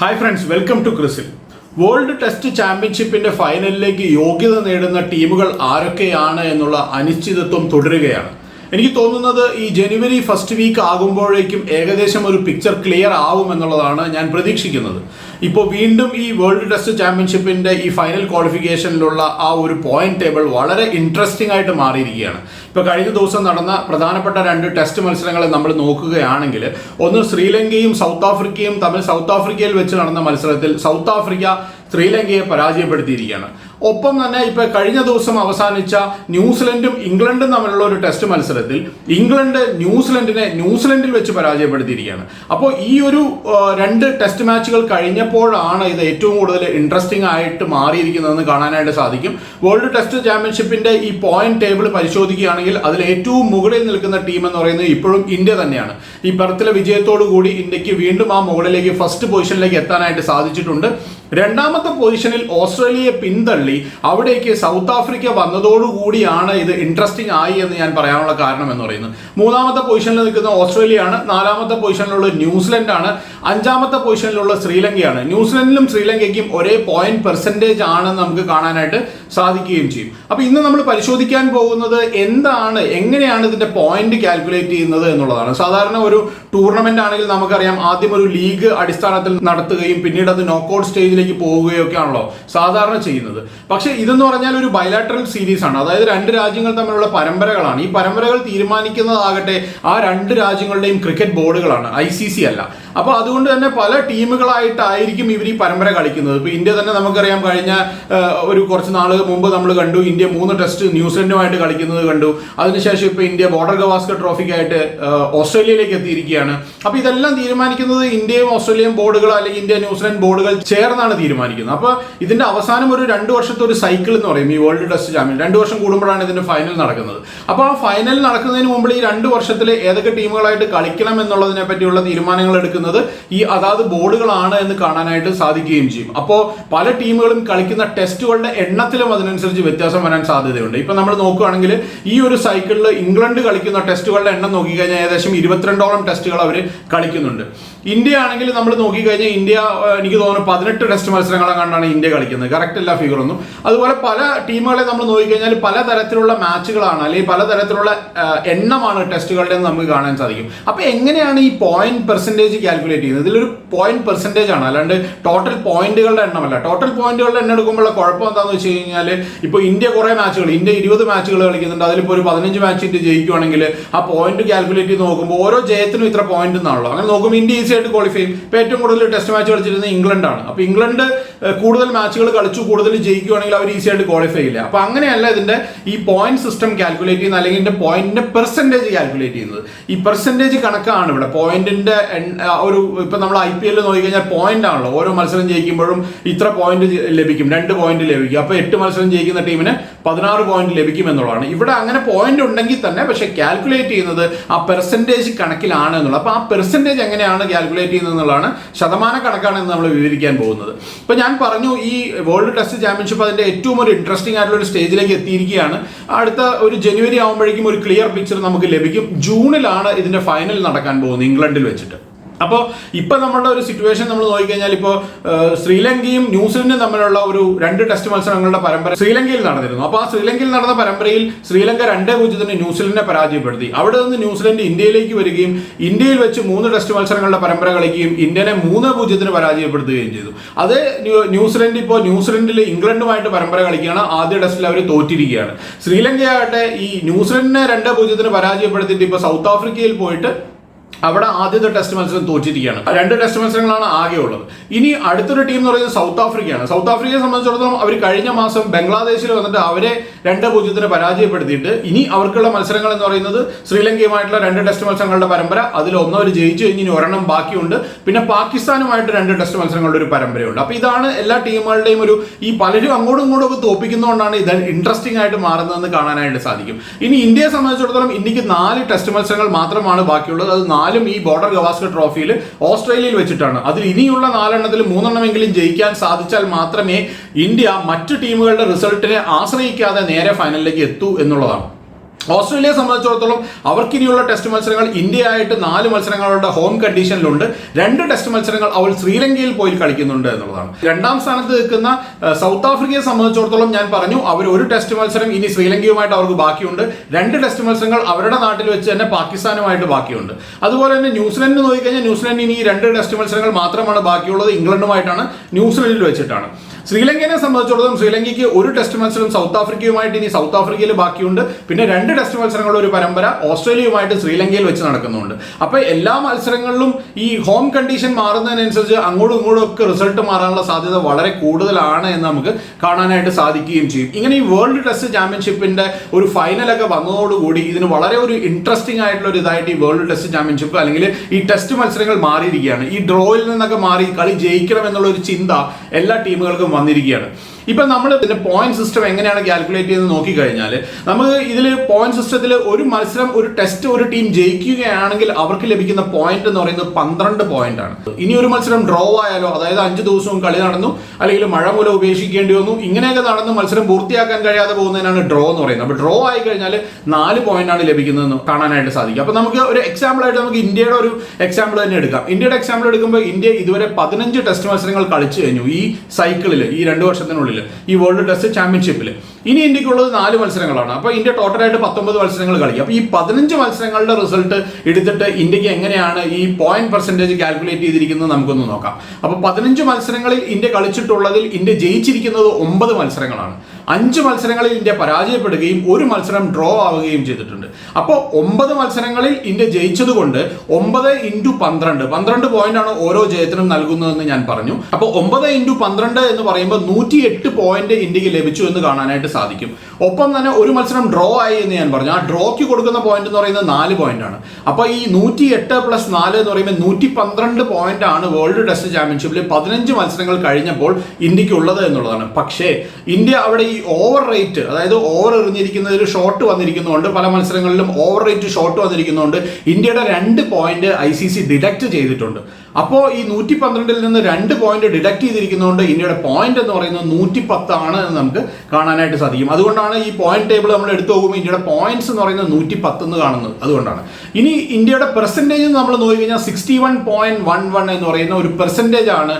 Hi friends welcome to ക്രിസിൽ world test ചാമ്പ്യൻഷിപ്പിന്റെ ഫൈനലിലേക്ക് യോഗ്യത നേടുന്ന ടീമുകൾ ആരൊക്കെയാണ് എന്നുള്ള അനിശ്ചിതത്വം തുടരുകയാണ്. എനിക്ക് തോന്നുന്നത് ഈ ജനുവരി ഫസ്റ്റ് വീക്ക് ആകുമ്പോഴേക്കും ഏകദേശം ഒരു പിക്ചർ ക്ലിയർ ആവും എന്നുള്ളതാണ് ഞാൻ പ്രതീക്ഷിക്കുന്നത്. ഇപ്പോൾ വീണ്ടും ഈ വേൾഡ് ടെസ്റ്റ് ചാമ്പ്യൻഷിപ്പിന്റെ ഈ ഫൈനൽ ക്വാളിഫിക്കേഷനിലുള്ള ആ ഒരു പോയിന്റ് ടേബിൾ വളരെ ഇൻട്രസ്റ്റിംഗ് ആയിട്ട് മാറിയിരിക്കുകയാണ്. ഇപ്പോൾ കഴിഞ്ഞ ദിവസം നടന്ന പ്രധാനപ്പെട്ട രണ്ട് ടെസ്റ്റ് മത്സരങ്ങളെ നമ്മൾ നോക്കുകയാണെങ്കിൽ ഒന്ന് ശ്രീലങ്കയും സൗത്ത് ആഫ്രിക്കയും തമ്മിൽ സൗത്ത് ആഫ്രിക്കയിൽ വെച്ച് നടന്ന മത്സരത്തിൽ സൗത്ത് ആഫ്രിക്ക ശ്രീലങ്കയെ പരാജയപ്പെടുത്തിയിരിക്കുകയാണ്. ഒപ്പം തന്നെ ഇപ്പൊ കഴിഞ്ഞ ദിവസം അവസാനിച്ച ന്യൂസിലൻഡും ഇംഗ്ലണ്ടും തമ്മിലുള്ള ഒരു ടെസ്റ്റ് മത്സരത്തിൽ ഇംഗ്ലണ്ട് ന്യൂസിലൻഡിനെ ന്യൂസിലൻഡിൽ വെച്ച് പരാജയപ്പെടുത്തിയിരിക്കുകയാണ്. അപ്പോൾ ഈ ഒരു രണ്ട് ടെസ്റ്റ് മാച്ചുകൾ കഴിഞ്ഞപ്പോഴാണ് ഇത് ഏറ്റവും കൂടുതൽ ഇൻട്രസ്റ്റിംഗ് ആയിട്ട് മാറിയിരിക്കുന്നതെന്ന് കാണാനായിട്ട് സാധിക്കും. വേൾഡ് ടെസ്റ്റ് ചാമ്പ്യൻഷിപ്പിന്റെ ഈ പോയിന്റ് ടേബിൾ പരിശോധിക്കുകയാണെങ്കിൽ അതിൽ ഏറ്റവും മുകളിൽ നിൽക്കുന്ന ടീം എന്ന് പറയുന്നത് ഇപ്പോഴും ഇന്ത്യ തന്നെയാണ്. ഈ പെർത്തിലെ വിജയത്തോടു കൂടി ഇന്ത്യയ്ക്ക് വീണ്ടും ആ മുകളിലേക്ക് ഫസ്റ്റ് പൊസിഷനിലേക്ക് എത്താനായിട്ട് സാധിച്ചിട്ടുണ്ട്. രണ്ടാമത്തെ പൊസിഷനിൽ ഓസ്ട്രേലിയയെ പിന്തള്ളി അവിടേക്ക് സൗത്ത് ആഫ്രിക്ക വന്നതോടുകൂടിയാണ് ഇത് ഇൻട്രസ്റ്റിംഗ് ആയി എന്ന് ഞാൻ പറയാനുള്ള കാരണം എന്ന് പറയുന്നത്. മൂന്നാമത്തെ പൊസിഷനിൽ നിൽക്കുന്ന ഓസ്ട്രേലിയ ആണ് നാലാമത്തെ പൊസിഷനിലുള്ള ന്യൂസിലൻഡ് ആണ് അഞ്ചാമത്തെ പൊസിഷനിലുള്ള ശ്രീലങ്കയാണ്. ന്യൂസിലൻഡിലും ശ്രീലങ്കയ്ക്കും ഒരേ പോയിന്റ് പെർസെന്റേജ് ആണെന്ന് നമുക്ക് കാണാനായിട്ട് സാധിക്കുകയും ചെയ്യും. അപ്പോൾ ഇന്ന് നമ്മൾ പരിശോധിക്കാൻ പോകുന്നത് എന്താണ് എങ്ങനെയാണ് ഇതിന്റെ പോയിന്റ് കാൽക്കുലേറ്റ് ചെയ്യുന്നത് എന്നുള്ളതാണ്. സാധാരണ ഒരു ടൂർണമെന്റ് ആണെങ്കിൽ നമുക്കറിയാം ആദ്യം ഒരു ലീഗ് അടിസ്ഥാനത്തിൽ നടത്തുകയും പിന്നീട് അത് നോക്കൌട്ട് സ്റ്റേജിലേക്ക് പോവുകയോ ഒക്കെ ആണല്ലോ സാധാരണ ചെയ്യുന്നത്. പക്ഷേ ഇതെന്ന് പറഞ്ഞാൽ ഒരു ബയലാട്രൽ സീരീസ് ആണ്. അതായത് രണ്ട് രാജ്യങ്ങൾ തമ്മിലുള്ള പരമ്പരകളാണ്. ഈ പരമ്പരകൾ തീരുമാനിക്കുന്നതാകട്ടെ ആ രണ്ട് രാജ്യങ്ങളുടെയും ക്രിക്കറ്റ് ബോർഡുകളാണ് ഐ സി സി അല്ല. അപ്പോൾ അതുകൊണ്ട് തന്നെ പല ടീമുകളായിട്ടായിരിക്കും ഇവർ ഈ പരമ്പര കളിക്കുന്നത്. ഇപ്പൊ ഇന്ത്യ തന്നെ നമുക്കറിയാം കഴിഞ്ഞ ഒരു കുറച്ച് നാൾ മുമ്പ് നമ്മൾ കണ്ടു ഇന്ത്യ മൂന്ന് ടെസ്റ്റ് ന്യൂസിലൻഡുമായിട്ട് കളിക്കുന്നത് കണ്ടു. അതിനുശേഷം ഇപ്പൊ ഇന്ത്യ ബോർഡർ ഗവാസ്കർ ട്രോഫിക്കായിട്ട് ഓസ്ട്രേലിയയിലേക്ക് എത്തിയിരിക്കുകയാണ്. അപ്പൊ ഇതെല്ലാം തീരുമാനിക്കുന്നത് ഇന്ത്യയും ഓസ്ട്രേലിയൻ ബോർഡുകൾ അല്ലെങ്കിൽ ഇന്ത്യ ന്യൂസിലൻഡ് ബോർഡുകൾ ചേർന്നാണ് തീരുമാനിക്കുന്നത്. അപ്പൊ ഇതിന്റെ അവസാനം ഒരു രണ്ട് വർഷത്തെ ഒരു സൈക്കിൾ എന്ന് പറയും ഈ വേൾഡ് ടെസ്റ്റ് ചാമ്പ്യൻ രണ്ട് വർഷം കൂടുമ്പോഴാണ് ഇതിന്റെ ഫൈനൽ നടക്കുന്നത്. അപ്പൊ ആ ഫൈനൽ നടക്കുന്നതിന് മുമ്പ് ഈ രണ്ട് വർഷത്തിൽ ഏതൊക്കെ ടീമുകളായിട്ട് കളിക്കണം എന്നുള്ളതിനെ പറ്റിയുള്ള തീരുമാനങ്ങൾ എടുക്കുന്നത് ഈ അതാത് ബോർഡുകളാണ് എന്ന് കാണാനായിട്ട് സാധിക്കുകയും ചെയ്യും. അപ്പോൾ പല ടീമുകളും കളിക്കുന്ന ടെസ്റ്റുകളുടെ എണ്ണത്തിലും അതിനനുസരിച്ച് വ്യത്യാസം വരാൻ സാധ്യതയുണ്ട്. ഇപ്പൊ നമ്മൾ നോക്കുകയാണെങ്കിൽ ഈ ഒരു സൈക്കിളിൽ ഇംഗ്ലണ്ട് കളിക്കുന്ന ടെസ്റ്റുകളുടെ എണ്ണം നോക്കിക്കഴിഞ്ഞാൽ ഏകദേശം ഇരുപത്തിരണ്ടോളം ടെസ്റ്റുകൾ അവർ കളിക്കുന്നുണ്ട്. ഇന്ത്യ ആണെങ്കിൽ നമ്മൾ നോക്കിക്കഴിഞ്ഞാൽ ഇന്ത്യ എനിക്ക് തോന്നുന്നു പതിനെട്ട് ടെസ്റ്റ് മത്സരങ്ങളെ കണ്ടാണ് ഇന്ത്യ കളിക്കുന്നത്. കറക്റ്റ് അല്ല ഫിഗർ ഒന്നും. അതുപോലെ പല ടീമുകളെ നമ്മൾ നോക്കിക്കഴിഞ്ഞാൽ പല തരത്തിലുള്ള മാച്ചുകളാണ് അല്ലെങ്കിൽ പല തരത്തിലുള്ള എണ്ണമാണ് ടെസ്റ്റുകളുടെ നമുക്ക് കാണാൻ സാധിക്കും. അപ്പോൾ എങ്ങനെയാണ് ഈ പോയിന്റ് പെർസെന്റേജ് കാൽക്കുലേറ്റ് ചെയ്യുന്നത് ഇതിലൊരു പോയിന്റ് പെർസെന്റേജ് ആണ്. അല്ലാണ്ട് ടോട്ടൽ പോയിന്റുകളുടെ എണ്ണമല്ല. ടോട്ടൽ പോയിന്റുകളുടെ എണ്ണം എടുക്കുമ്പോഴുള്ള കുഴപ്പം എന്താണെന്ന് വെച്ച് കഴിഞ്ഞാൽ ഇപ്പോൾ ഇന്ത്യ കുറേ മാച്ചുകൾ ഇന്ത്യ ഇരുപത് മാച്ചുകൾ കളിക്കുന്നുണ്ട്. അതിലിപ്പോൾ ഒരു പതിനഞ്ച് മാച്ച് ഇന്ത്യ ജയിക്കുവാണെങ്കിൽ ആ പോയിന്റ് കാൽക്കുലേറ്റ് ചെയ്ത് നോക്കുമ്പോൾ ഓരോ ജയത്തിനും ഇത്ര പോയിന്റ് എന്നാണല്ലോ അങ്ങനെ നോക്കുമ്പോൾ ഇന്ത്യ ഈസി ആയിട്ട് ക്വാളിഫൈ ചെയ്യും. ഇപ്പോൾ ഏറ്റവും കൂടുതൽ ടെസ്റ്റ് മാച്ച് കളിച്ചിരുന്നത് ഇംഗ്ലണ്ടാണ് അപ്പോൾ ഇംഗ്ലണ്ട് കൂടുതൽ മാച്ചുകൾ കളിച്ചു കൂടുതൽ ജയിക്കുവാണെങ്കിൽ അവർ ഈസി ആയിട്ട് ക്വാളിഫൈ ചെയ്യില്ല. അപ്പോൾ അങ്ങനെയല്ല ഇതിന്റെ ഈ പോയിന്റ് സിസ്റ്റം കാൽക്കുലേറ്റ് ചെയ്യുന്ന അല്ലെങ്കിൽ ഇതിന്റെ പോയിന്റിന്റെ പെർസെന്റേജ് കാൽക്കുലേറ്റ് ചെയ്യുന്നത്. ഈ പെർസെന്റേജ് കണക്കാണ് ഇവിടെ. പോയിന്റിന്റെ ഒരു ഇപ്പൊ നമ്മൾ ഐ പി എല്ലിൽ നോക്കിക്കഴിഞ്ഞാൽ പോയിന്റ് ആണല്ലോ. ഓരോ മത്സരം ജയിക്കുമ്പോഴും ഇത്ര പോയിന്റ് ലഭിക്കും. രണ്ട് പോയിന്റ് ലഭിക്കും. അപ്പോൾ എട്ട് മത്സരം ജയിക്കുന്ന ടീമിന് പതിനാറ് പോയിന്റ് ലഭിക്കും എന്നുള്ളതാണ്. ഇവിടെ അങ്ങനെ പോയിന്റ് ഉണ്ടെങ്കിൽ തന്നെ പക്ഷേ കാൽക്കുലേറ്റ് ചെയ്യുന്നത് ആ പെർസെന്റേജ് കണക്കിലാണ് എന്നുള്ളത്. അപ്പോൾ ആ പെർസെന്റേജ് എങ്ങനെയാണ് കാൽക്കുലേറ്റ് ചെയ്യുന്നത് എന്നുള്ളതാണ് ശതമാന കണക്കാണ് എന്ന് നമ്മൾ വിവരിക്കാൻ പോകുന്നത്. ഇപ്പോൾ ഞാൻ പറഞ്ഞു ഈ വേൾഡ് ടെസ്റ്റ് ചാമ്പ്യൻഷിപ്പ് അതിന്റെ ഏറ്റവും ഒരു ഇൻട്രസ്റ്റിംഗ് ആയിട്ടുള്ള ഒരു സ്റ്റേജിലേക്ക് എത്തിയിരിക്കുകയാണ്. അടുത്ത ഒരു ജനുവരി ആകുമ്പോഴേക്കും ഒരു ക്ലിയർ പിക്ചർ നമുക്ക് ലഭിക്കും. ജൂണിലാണ് ഇതിന്റെ ഫൈനൽ നടക്കാൻ പോകുന്നത് ഇംഗ്ലണ്ടിൽ വെച്ചിട്ട്. അപ്പോൾ ഇപ്പം നമ്മളുടെ ഒരു സിറ്റുവേഷൻ നമ്മൾ നോക്കിക്കഴിഞ്ഞാൽ ഇപ്പോൾ ശ്രീലങ്കയും ന്യൂസിലൻഡും തമ്മിലുള്ള ഒരു രണ്ട് ടെസ്റ്റ് മത്സരങ്ങളുടെ പരമ്പര ശ്രീലങ്കയിൽ നടന്നിരുന്നു. അപ്പോൾ ആ ശ്രീലങ്കയിൽ നടന്ന പരമ്പരയിൽ ശ്രീലങ്ക രണ്ടേ പൂജ്യത്തിന് ന്യൂസിലൻഡിനെ പരാജയപ്പെടുത്തി. അവിടെ നിന്ന് ന്യൂസിലൻഡ് ഇന്ത്യയിലേക്ക് വരികയും ഇന്ത്യയിൽ വെച്ച് മൂന്ന് ടെസ്റ്റ് മത്സരങ്ങളുടെ പരമ്പര കളിക്കുകയും ഇന്ത്യനെ മൂന്ന് പൂജ്യത്തിന് പരാജയപ്പെടുത്തുകയും ചെയ്തു. അത് ന്യൂ- ന്യൂസിലൻഡ് ഇപ്പോൾ ന്യൂസിലൻഡിൽ ഇംഗ്ലണ്ടുമായിട്ട് പരമ്പര കളിക്കുകയാണ്. ആദ്യ ടെസ്റ്റിൽ അവർ തോറ്റിരിക്കുകയാണ്. ശ്രീലങ്കയാകട്ടെ ഈ ന്യൂസിലൻഡിനെ രണ്ട് പൂജ്യത്തിന് പരാജയപ്പെടുത്തിയിട്ട് ഇപ്പോൾ സൗത്ത് ആഫ്രിക്കയിൽ പോയിട്ട് അവിടെ ആദ്യത്തെ ടെസ്റ്റ് മത്സരം തോറ്റിരിക്കുകയാണ്. രണ്ട് ടെസ്റ്റ് മത്സരങ്ങളാണ് ആകെ ഉള്ളത്. ഇനി അടുത്തൊരു ടീം എന്ന് പറയുന്നത് സൗത്ത് ആഫ്രിക്കയാണ് സൗത്ത് ആഫ്രിക്കയെ സംബന്ധിച്ചിടത്തോളം അവർ കഴിഞ്ഞ മാസം ബംഗ്ലാദേശിൽ വന്നിട്ട് അവരെ രണ്ട് പൂജ്യത്തിന് പരാജയപ്പെടുത്തിയിട്ട് ഇനി അവർക്കുള്ള മത്സരങ്ങൾ എന്ന് പറയുന്നത് ശ്രീലങ്കയുമായിട്ടുള്ള രണ്ട് ടെസ്റ്റ് മത്സരങ്ങളുടെ പരമ്പര അതിൽ ഒന്ന് അവർ ജയിച്ചു കഴിഞ്ഞ് ഇനി ഒരെണ്ണം ബാക്കിയുണ്ട്. പിന്നെ പാകിസ്ഥാനുമായിട്ട് രണ്ട് ടെസ്റ്റ് മത്സരങ്ങളുടെ ഒരു പരമ്പരയുണ്ട്. അപ്പോൾ ഇതാണ് എല്ലാ ടീമുകളുടെയും ഒരു ഈ പലരും അങ്ങോട്ടും ഇങ്ങോട്ടും ഒക്കെ തോപ്പിക്കുന്നതുകൊണ്ടാണ് ഇത് ഇൻട്രസ്റ്റിംഗ് ആയിട്ട് മാറുന്നതെന്ന് കാണാനായിട്ട് സാധിക്കും. ഇനി ഇന്ത്യയെ സംബന്ധിച്ചിടത്തോളം ഇന്ത്യയ്ക്ക് നാല് ടെസ്റ്റ് മത്സരങ്ങൾ മാത്രമാണ് ബാക്കിയുള്ളത്. അത് നാലും ഈ ബോർഡർ ഗവാസ്കർ ട്രോഫിയിൽ ഓസ്ട്രേലിയയിൽ വെച്ചിട്ടാണ്. അതിൽ ഇനിയുള്ള നാലെണ്ണത്തിൽ മൂന്നെണ്ണമെങ്കിലും ജയിക്കാൻ സാധിച്ചാൽ മാത്രമേ ഇന്ത്യ മറ്റു ടീമുകളുടെ റിസൾട്ടിനെ ആശ്രയിക്കാതെ നേരെ ഫൈനലിലേക്ക് എത്തൂ എന്നുള്ളതാണ്. ഓസ്ട്രേലിയയെ സംബന്ധിച്ചിടത്തോളം അവർക്കിനിയുള്ള ടെസ്റ്റ് മത്സരങ്ങൾ ഇന്ത്യയായിട്ട് നാല് മത്സരങ്ങളുടെ ഹോം കണ്ടീഷനിലുണ്ട് രണ്ട് ടെസ്റ്റ് മത്സരങ്ങൾ അവൾ ശ്രീലങ്കയിൽ പോയി കളിക്കുന്നുണ്ട് എന്നുള്ളതാണ്. രണ്ടാം സ്ഥാനത്ത് നിൽക്കുന്ന സൗത്ത് ആഫ്രിക്കയെ സംബന്ധിച്ചിടത്തോളം ഞാൻ പറഞ്ഞു അവർ ഒരു ടെസ്റ്റ് മത്സരം ഇനി ശ്രീലങ്കയുമായിട്ട് അവർക്ക് ബാക്കിയുണ്ട്. രണ്ട് ടെസ്റ്റ് മത്സരങ്ങൾ അവരുടെ നാട്ടിൽ വെച്ച് തന്നെ പാകിസ്ഥാനുമായിട്ട് ബാക്കിയുണ്ട്. അതുപോലെ തന്നെ ന്യൂസിലൻഡ് നോക്കിക്കഴിഞ്ഞാൽ ന്യൂസിലൻഡ് ഇനി രണ്ട് ടെസ്റ്റ് മത്സരങ്ങൾ മാത്രമാണ് ബാക്കിയുള്ളത്. ഇംഗ്ലണ്ടുമായിട്ടാണ് ന്യൂസിലൻഡിൽ വെച്ചിട്ടാണ്. ശ്രീലങ്കയെ സംബന്ധിച്ചിടത്തോളം ശ്രീലങ്കയ്ക്ക് ഒരു ടെസ്റ്റ് മത്സരം സൗത്ത് ആഫ്രിക്കയുമായിട്ട് ഇനി സൗത്ത് ആഫ്രിക്കയിൽ ബാക്കിയുണ്ട്. പിന്നെ രണ്ട് ടെസ്റ്റ് മത്സരങ്ങളുടെ ഒരു പരമ്പര ഓസ്ട്രേലിയയുമായിട്ട് ശ്രീലങ്കയിൽ വെച്ച് നടക്കുന്നുണ്ട്. അപ്പോൾ എല്ലാ മത്സരങ്ങളിലും ഈ ഹോം കണ്ടീഷൻ മാറുന്നതിനനുസരിച്ച് അങ്ങോട്ടും ഇങ്ങോട്ടും ഒക്കെ റിസൾട്ട് മാറാനുള്ള സാധ്യത വളരെ കൂടുതലാണ് എന്ന് നമുക്ക് കാണാനായിട്ട് സാധിക്കുകയും ചെയ്യും. ഇങ്ങനെ ഈ വേൾഡ് ടെസ്റ്റ് ചാമ്പ്യൻഷിപ്പിന്റെ ഒരു ഫൈനലൊക്കെ വന്നതോടുകൂടി ഇതിന് വളരെ ഒരു ഇൻട്രസ്റ്റിംഗ് ആയിട്ടുള്ള ഒരു ഇതായിട്ട് ഈ വേൾഡ് ടെസ്റ്റ് ചാമ്പ്യൻഷിപ്പ് അല്ലെങ്കിൽ ഈ ടെസ്റ്റ് മത്സരങ്ങൾ മാറിയിരിക്കുകയാണ്. ഈ ഡ്രോയിൽ നിന്നൊക്കെ മാറി കളി ജയിക്കണം എന്നുള്ള ഒരു ചിന്ത എല്ലാ ടീമുകൾക്കും വന്നിരിക്കുകയാണ്. ഇപ്പൊ നമ്മൾ ഇതിന്റെ പോയിന്റ് സിസ്റ്റം എങ്ങനെയാണ് കാൽക്കുലേറ്റ് ചെയ്ത് നോക്കിക്കഴിഞ്ഞാൽ നമുക്ക് ഇതിൽ പോയിന്റ് സിസ്റ്റത്തിൽ ഒരു മത്സരം ഒരു ടെസ്റ്റ് ഒരു ടീം ജയിക്കുകയാണെങ്കിൽ അവർക്ക് ലഭിക്കുന്ന പോയിന്റ് എന്ന് പറയുന്നത് പന്ത്രണ്ട് പോയിന്റ് ആണ്. ഇനി ഒരു മത്സരം ഡ്രോ ആയാലോ അതായത് അഞ്ച് ദിവസവും കളി നടന്നു അല്ലെങ്കിൽ മഴ മൂലം ഉപേക്ഷിക്കേണ്ടി വന്നു ഇങ്ങനെയൊക്കെ നടന്ന് മത്സരം പൂർത്തിയാക്കാൻ കഴിയാതെ പോകുന്നതിനാണ് ഡ്രോ എന്ന് പറയുന്നത്. അപ്പോൾ ഡ്രോ ആയി കഴിഞ്ഞാൽ നാല് പോയിന്റ് ആണ് ലഭിക്കുന്നതെന്ന് കാണാനായിട്ട് സാധിക്കും. അപ്പോൾ നമുക്ക് ഒരു എക്സാമ്പിൾ ആയിട്ട് നമുക്ക് ഇന്ത്യയുടെ ഒരു എക്സാമ്പിൾ തന്നെ എടുക്കാം. ഇന്ത്യയുടെ എക്സാമ്പിൾ എടുക്കുമ്പോൾ ഇന്ത്യ ഇതുവരെ പതിനഞ്ച് ടെസ്റ്റ് മത്സരങ്ങൾ കളിച്ചു കഴിഞ്ഞു ഈ സൈക്കിളിൽ ഈ രണ്ട് വർഷത്തിനുള്ളിൽ ഈ വേൾഡ് ടെസ്റ്റ് ചാമ്പ്യൻഷിപ്പിൽ ഇനി ഇന്ത്യക്കുള്ളത് നാല് മത്സരങ്ങളാണ്. അപ്പോൾ ഇന്ത്യ ടോട്ടലായിട്ട് പത്തൊമ്പത് മത്സരങ്ങൾ കളിക്കും. അപ്പോൾ ഈ പതിനഞ്ച് മത്സരങ്ങളുടെ റിസൾട്ട് എടുത്തിട്ട് ഇന്ത്യയ്ക്ക് എങ്ങനെയാണ് ഈ പോയിന്റ് പെർസെന്റേജ് കാൽക്കുലേറ്റ് ചെയ്തിരിക്കുന്നത് നമുക്കൊന്ന് നോക്കാം. അപ്പോൾ പതിനഞ്ച് മത്സരങ്ങളിൽ ഇന്ത്യ കളിച്ചിട്ടുള്ളതിൽ ഇന്ത്യ ജയിച്ചിരിക്കുന്നത് ഒമ്പത് മത്സരങ്ങളാണ്. അഞ്ച് മത്സരങ്ങളിൽ ഇന്ത്യ പരാജയപ്പെടുകയും ഒരു മത്സരം ഡ്രോ ആവുകയും ചെയ്തിട്ടുണ്ട്. അപ്പോൾ ഒമ്പത് മത്സരങ്ങളിൽ ഇന്ത്യ ജയിച്ചതുകൊണ്ട് ഒമ്പത് ഇന്റു പന്ത്രണ്ട് പന്ത്രണ്ട് പോയിന്റ് ആണ് ഓരോ ജയത്തിനും നൽകുന്നതെന്ന് ഞാൻ പറഞ്ഞു. അപ്പോൾ ഒമ്പത് ഇന്റു പന്ത്രണ്ട് എന്ന് പറയുമ്പോൾ നൂറ്റി എട്ട് പോയിന്റ് ഇന്ത്യയ്ക്ക് ലഭിച്ചു എന്ന് കാണാനായിട്ട് സാധിക്കും. ഒപ്പം തന്നെ ഒരു മത്സരം ഡ്രോ ആയി എന്ന് ഞാൻ പറഞ്ഞു. ആ ഡ്രോയ്ക്ക് കൊടുക്കുന്ന പോയിന്റ് എന്ന് പറയുന്നത് നാല് പോയിന്റ് ആണ്. അപ്പോൾ ഈ നൂറ്റി എട്ട് പ്ലസ് നാല് എന്ന് പറയുമ്പോൾ നൂറ്റി പന്ത്രണ്ട് പോയിന്റ് ആണ് വേൾഡ് ടെസ്റ്റ് ചാമ്പ്യൻഷിപ്പിൽ പതിനഞ്ച് മത്സരങ്ങൾ കഴിഞ്ഞപ്പോൾ ഇന്ത്യയ്ക്ക് ഉള്ളത് എന്നുള്ളതാണ്. പക്ഷേ ഇന്ത്യ അവിടെ ഈ ഓവർ റേറ്റ് അതായത് ഓവർ എറിഞ്ഞിരിക്കുന്നതിൽ ഷോട്ട് വന്നിരിക്കുന്നതുകൊണ്ട് പല മത്സരങ്ങളിലും ഓവർ റേറ്റ് ഷോട്ട് വന്നിരിക്കുന്നതുകൊണ്ട് ഇന്ത്യയുടെ രണ്ട് point I C C deduct ചെയ്തിട്ടുണ്ട്. അപ്പോൾ ഈ നൂറ്റി പന്ത്രണ്ടിൽ നിന്ന് രണ്ട് പോയിന്റ് ഡിഡക്ട് ചെയ്തിരിക്കുന്നതുകൊണ്ട് ഇന്ത്യയുടെ പോയിന്റ് എന്ന് പറയുന്നത് നൂറ്റി പത്താണ് എന്ന് നമുക്ക് കാണാനായിട്ട് സാധിക്കും. അതുകൊണ്ടാണ് ഈ പോയിന്റ് ടേബിൾ നമ്മൾ എടുത്തു നോക്കുമ്പോൾ ഇന്ത്യയുടെ പോയിന്റ്സ് എന്ന് പറയുന്നത് നൂറ്റി പത്ത് എന്ന് കാണുന്നത്. അതുകൊണ്ടാണ്. ഇനി ഇന്ത്യയുടെ പെർസെന്റേജ് നമ്മൾ നോക്കി കഴിഞ്ഞാൽ sixty one point one one എന്ന് പറയുന്ന ഒരു പെർസെന്റേജ് ആണ്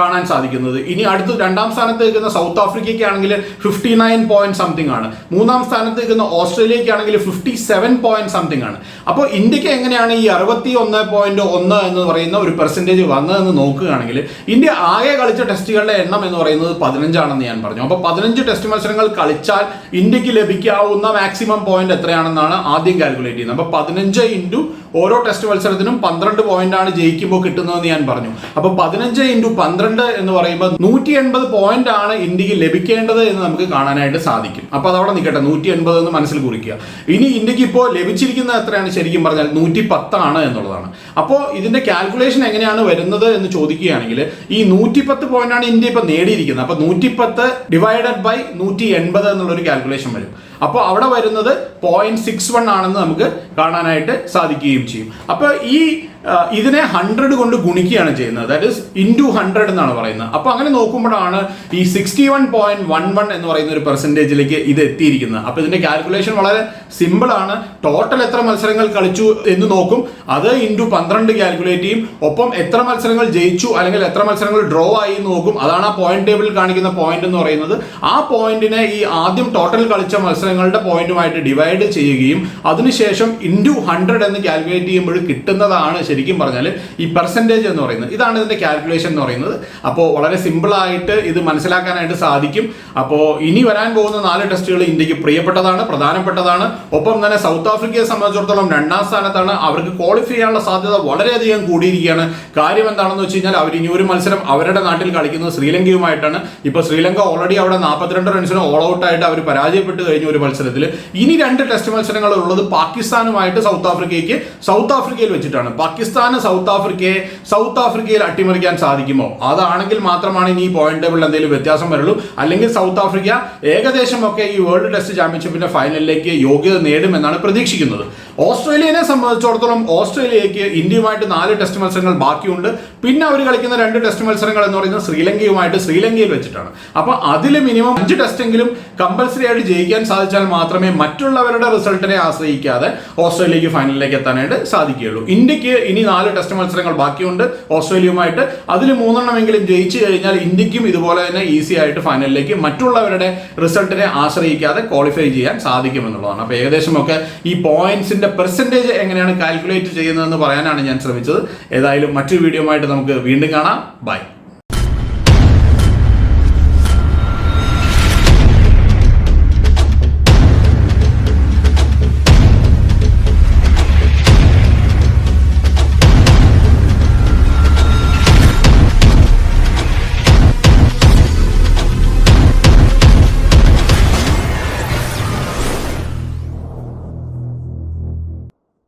കാണാൻ സാധിക്കുന്നത്. ഇനി അടുത്ത് രണ്ടാം സ്ഥാനത്ത് നിൽക്കുന്ന സൗത്ത് ആഫ്രിക്കയ്ക്ക് ആണെങ്കിൽ ഫിഫ്റ്റി നയൻ പോയിന്റ് സംതിങ് ആണ്. മൂന്നാം സ്ഥാനത്ത് നിൽക്കുന്ന ഓസ്ട്രേലിയയ്ക്ക് ആണെങ്കിൽ ഫിഫ്റ്റി സെവൻ പോയിന്റ് സംതിങ് ആണ്. അപ്പോൾ ഇന്ത്യയ്ക്ക് എങ്ങനെയാണ് ഈ അറുപത്തി ഒന്ന് പോയിന്റ് ഒന്ന് എന്ന് പറയുന്ന ഒരു പെർസെന്റേജ് വന്നതെന്ന് നോക്കുകയാണെങ്കിൽ ഇന്ത്യ ആകെ കളിച്ച ടെസ്റ്റുകളുടെ എണ്ണം എന്ന് പറയുന്നത് പതിനഞ്ചാണെന്ന് ഞാൻ പറഞ്ഞു. അപ്പോൾ പതിനഞ്ച് ടെസ്റ്റ് മത്സരങ്ങൾ കളിച്ചാൽ ഇന്ത്യയ്ക്ക് ലഭിക്കാവുന്ന മാക്സിമം പോയിന്റ് എത്രയാണെന്നാണ് ആദ്യം കാൽക്കുലേറ്റ് ചെയ്യുന്നത്. അപ്പോൾ പതിനഞ്ച് ഇന്റു ഓരോ ടെസ്റ്റ് മത്സരത്തിനും പന്ത്രണ്ട് പോയിന്റ് ആണ് ജയിക്കുമ്പോൾ കിട്ടുന്നതെന്ന് ഞാൻ പറഞ്ഞു. അപ്പോൾ പതിനഞ്ച് ഇന്റു പന്ത്രണ്ട് എന്ന് പറയുമ്പോൾ നൂറ്റി എൺപത് പോയിന്റ് ആണ് ഇന്ത്യയ്ക്ക് ലഭിക്കേണ്ടത് എന്ന് നമുക്ക് കാണാനായിട്ട് സാധിക്കും. അപ്പോൾ അതവിടെ നിൽക്കട്ടെ നൂറ്റി എൺപത് എന്ന് മനസ്സിൽ കുറിക്കുക. ഇനി ഇന്ത്യയ്ക്ക് ഇപ്പോൾ ലഭിച്ചിരിക്കുന്നത് എത്രയാണ്? ശരിക്കും പറഞ്ഞാൽ നൂറ്റി പത്താണ് എന്നുള്ളതാണ്. അപ്പോൾ ഇതിന്റെ കാൽക്കുലേഷൻ എങ്ങനെയാണ് വരുന്നത് എന്ന് ചോദിക്കുകയാണെങ്കിൽ ഈ നൂറ്റിപ്പത്ത് പോയിന്റ് ആണ് ഇന്ത്യ ഇപ്പൊ നേടിയിരിക്കുന്നത്. അപ്പൊ നൂറ്റിപ്പത്ത് ഡിവൈഡഡ് ബൈ നൂറ്റി എൺപത് എന്നുള്ളൊരു കാൽക്കുലേഷൻ വരും. അപ്പോൾ അവിടെ വരുന്നത് പോയിന്റ് സിക്സ് വൺ ആണെന്ന് നമുക്ക് കാണാനായിട്ട് സാധിക്കുകയും ചെയ്യും അപ്പോൾ ഈ ആ, ഇതിനെ ഹൺഡ്രഡ് കൊണ്ട് ഗുണിക്കുകയാണ് ചെയ്യുന്നത്. ദാറ്റ് ഇസ് ഇന്റു ഹൺഡ്രഡ് എന്നാണ് പറയുന്നത്. അപ്പോൾ അങ്ങനെ നോക്കുമ്പോഴാണ് ഈ sixty one point one one എന്ന് പറയുന്ന ഒരു പെർസെന്റേജിലേക്ക് ഇത് എത്തിയിരിക്കുന്നത്. അപ്പോൾ ഇതിന്റെ കാൽക്കുലേഷൻ വളരെ സിമ്പിൾ ആണ്. ടോട്ടൽ എത്ര മത്സരങ്ങൾ കളിച്ചു എന്ന് നോക്കും. അത് ഇന്റു പന്ത്രണ്ട് കാൽക്കുലേറ്റ് ചെയ്യും. ഒപ്പം എത്ര മത്സരങ്ങൾ ജയിച്ചു അല്ലെങ്കിൽ എത്ര മത്സരങ്ങൾ ഡ്രോ ആയി എന്ന് നോക്കും. അതാണ് ആ പോയിന്റ് ടേബിളിൽ കാണിക്കുന്ന പോയിന്റ് എന്ന് പറയുന്നത്. ആ പോയിന്റിനെ ഈ ആദ്യം ടോട്ടൽ കളിച്ച മത്സരങ്ങളുടെ പോയിന്റുമായിട്ട് ഡിവൈഡ് ചെയ്യുകയും അതിനുശേഷം ഇന്റു ഹൺഡ്രഡ് എന്ന് കാൽക്കുലേറ്റ് ചെയ്യുമ്പോൾ കിട്ടുന്നതാണ് ശരിക്കും പറഞ്ഞാൽ ഈ പെർസെന്റേജ് എന്ന് പറയുന്നത് ഇതാണ് ഇതിന്റെ കാൽക്കുലേഷൻ എന്ന് പറയുന്നത്. അപ്പോൾ വളരെ സിമ്പിളായിട്ട് ഇത് മനസ്സിലാക്കാനായിട്ട് സാധിക്കും. അപ്പോൾ ഇനി വരാൻ പോകുന്ന നാല് ടെസ്റ്റുകൾ ഇന്ത്യയ്ക്ക് പ്രിയപ്പെട്ടതാണ് പ്രധാനപ്പെട്ടതാണ്. ഒപ്പം തന്നെ സൗത്ത് ആഫ്രിക്കയെ സംബന്ധിച്ചിടത്തോളം രണ്ടാം സ്ഥാനത്താണ്. അവർക്ക് ക്വാളിഫൈ ചെയ്യാനുള്ള സാധ്യത വളരെയധികം കൂടിയിരിക്കുകയാണ്. കാര്യം എന്താണെന്ന് വെച്ച് കഴിഞ്ഞാൽ അവർ ഇനി ഒരു മത്സരം അവരുടെ നാട്ടിൽ കളിക്കുന്നത് ശ്രീലങ്കയുമായിട്ടാണ്. ഇപ്പോൾ ശ്രീലങ്ക ഓൾറെഡി അവിടെ നാൽപ്പത്തിരണ്ട് റൺസിന് ഓൾ ഔട്ട് ആയിട്ട് അവർ പരാജയപ്പെട്ട് കഴിഞ്ഞ ഒരു മത്സരത്തിൽ ഇനി രണ്ട് ടെസ്റ്റ് മത്സരങ്ങൾ ഉള്ളത് പാകിസ്ഥാനുമായിട്ട് സൗത്ത് ആഫ്രിക്കയ്ക്ക് സൗത്ത് ആഫ്രിക്കയിൽ വെച്ചിട്ടാണ്. പാകിസ്ഥാന് സൗത്ത് ആഫ്രിക്കയെ സൗത്ത് ആഫ്രിക്കയിൽ അട്ടിമറിക്കാൻ സാധിക്കുമോ? അതാണെങ്കിൽ മാത്രമാണ് ഇനി പോയിന്റ് ടേബിളിൽ എന്തെങ്കിലും വ്യത്യാസം വരുള്ളൂ. അല്ലെങ്കിൽ സൗത്ത് ആഫ്രിക്ക ഏകദേശം ഒക്കെ ഈ വേൾഡ് ടെസ്റ്റ് ചാമ്പ്യൻഷിപ്പിന്റെ ഫൈനലിലേക്ക് യോഗ്യത നേടുമെന്നാണ് പ്രതീക്ഷിക്കുന്നത്. ഓസ്ട്രേലിയനെ സംബന്ധിച്ചിടത്തോളം ഓസ്ട്രേലിയക്ക് ഇന്ത്യയുമായിട്ട് നാല് ടെസ്റ്റ് മത്സരങ്ങൾ ബാക്കിയുണ്ട്. പിന്നെ അവർ കളിക്കുന്ന രണ്ട് ടെസ്റ്റ് മത്സരങ്ങൾ എന്ന് പറയുന്നത് ശ്രീലങ്കയുമായിട്ട് ശ്രീലങ്കയിൽ വെച്ചിട്ടാണ്. അപ്പൊ അതിൽ മിനിമം അഞ്ച് ടെസ്റ്റെങ്കിലും കമ്പൽസറി ആയിട്ട് ജയിക്കാൻ സാധിച്ചാൽ മാത്രമേ മറ്റുള്ളവരുടെ റിസൾട്ടിനെ ആശ്രയിക്കാതെ ഓസ്ട്രേലിയക്ക് ഫൈനലിലേക്ക് എത്താനായിട്ട് സാധിക്കുകയുള്ളൂ. ഇന്ത്യയ്ക്ക് ഇനി നാല് ടെസ്റ്റ് മത്സരങ്ങൾ ബാക്കിയുണ്ട് ഓസ്ട്രേലിയയുമായിട്ട്. അതിൽ മൂന്നെണ്ണമെങ്കിലും ജയിച്ചു കഴിഞ്ഞാൽ ഇന്ത്യക്കും ഇതുപോലെ തന്നെ ഈസി ആയിട്ട് ഫൈനലിലേക്ക് മറ്റുള്ളവരുടെ റിസൾട്ടിനെ ആശ്രയിക്കാതെ ക്വാളിഫൈ ചെയ്യാൻ സാധിക്കുമെന്നുള്ളതാണ്. അപ്പോൾ ഏകദേശമൊക്കെ ഈ പോയിന്റ്സിന്റെ പെർസെന്റേജ് എങ്ങനെയാണ് കാൽക്കുലേറ്റ് ചെയ്യുന്നതെന്ന് പറയാനാണ് ഞാൻ ശ്രമിച്ചത്. ഏതായാലും മറ്റൊരു വീഡിയോ ആയിട്ട് നമുക്ക് വീണ്ടും കാണാം. ബൈ